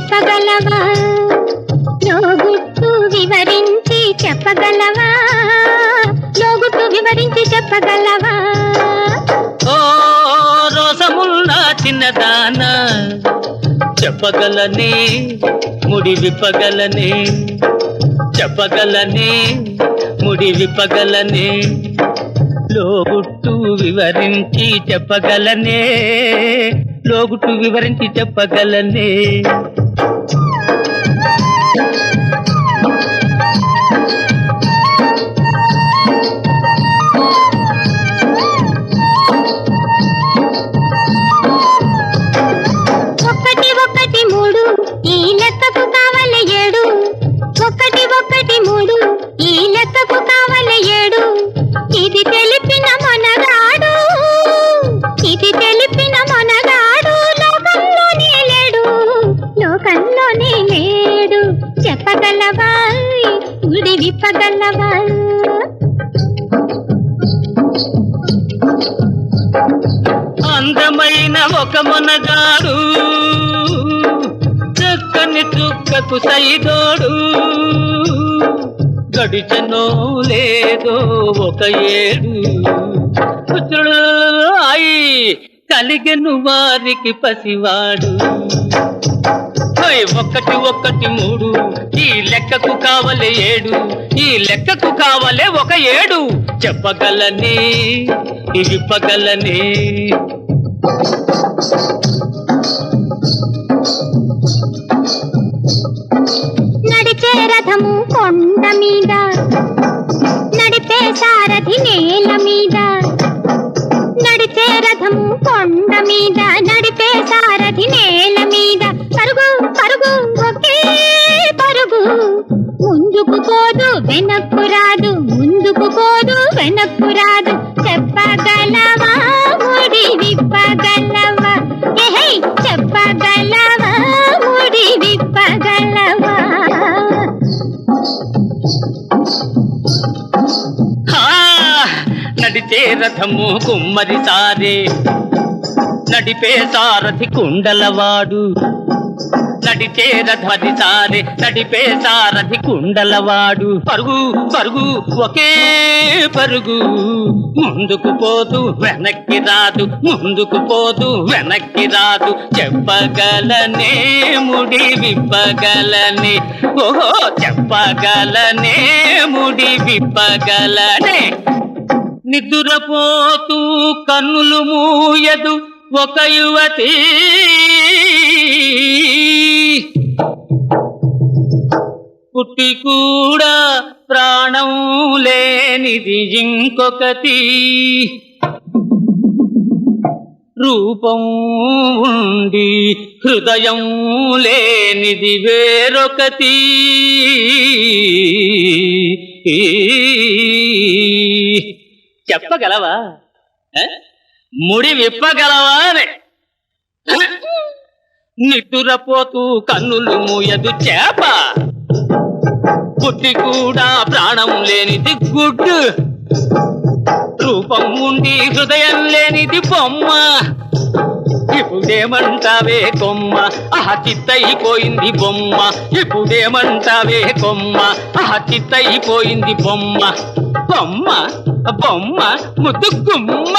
చెప్పగలవా? లోగుట్టు వివరించి చెప్పగలవా? లోగుట్టు వివరించి చెప్పగలవా? ఓ రోసమున్న చిన్నదాన చెప్పగలనే ముడి విప్పగలనే చెప్పగలనే ముడి విప్పగలనే. లోగుట్టు వివరించి చెప్పగలనే లోగుట్టు వివరించి చెప్పగలనే. ఒకటి మూడు ఈ లెక్కకు కావాలి ఏడు ఇది తెలిపిన మనగాడు. ఇది తెలిపిన మనగాడు లోకంలోనే లేడు. లోకంలోనే లేడు. చెప్పగలవా? గుడి విప్పగలవా? అందమైన ఒక మునగాడు చక్కని చుక్కకు సైదోడు. గడిచనో లేదో ఒక ఏడు. పుత్రుడు అయి కలిగను వారికి పసివాడు. ఒకటి ఒకటి మూడు ఈ లెక్కకు కావలే ఏడు. ఈ లెక్కకు కావలే ఒక ఏడు. చెప్పగలనే ఇవిప్పగలనే సారథి నేల మీద. నడిచే రథము కొండ మీద. నడిపే సారథి నేల మీద. పరుగు పరుగు ఒకే పరుగు. ముందుకు పోదు వెనక్కు రాదు. ముందుకు పోదు వెనక్కు రాదు. రథము కుమ్మరి సారే. నడిపే సారథి కుండలవాడు. నడిచే రథమది సారే నడిపే సారథి కుండలవాడు. పరుగు పరుగు ఒకే పరుగు. ముందుకు పోదు వెనక్కి రాదు ముందుకు పోదు వెనక్కి రాదు. చెప్పగలనే ముడి విప్పగలనే. ఓహో చెప్పగలనే ముడి విప్పగలనే. నిద్రపోతూ కన్నులు మూయదు ఒక యువతి. పుట్టి కూడా ప్రాణం లేనిది ఇంకొకటి రూపం ఉండి హృదయం లేనిది వేరొకటి చెప్పగలవా? ముడి విప్పగలవా అని. కన్నులు మూయదు చేప. పుట్టి కూడా ప్రాణం లేనిది గుడ్డు. రూపం ఉండి హృదయం లేనిది బొమ్మ. ఇప్పుడేమంటావే కొమ్మ? ఆహ చిత్తయిపోయింది బొమ్మ. ఇప్పుడేమంటావే కొమ్మ? ఆహ చిత్తయిపోయింది బొమ్మ. బొమ్మ బొమ్మ ముద్దు గుమ్మ.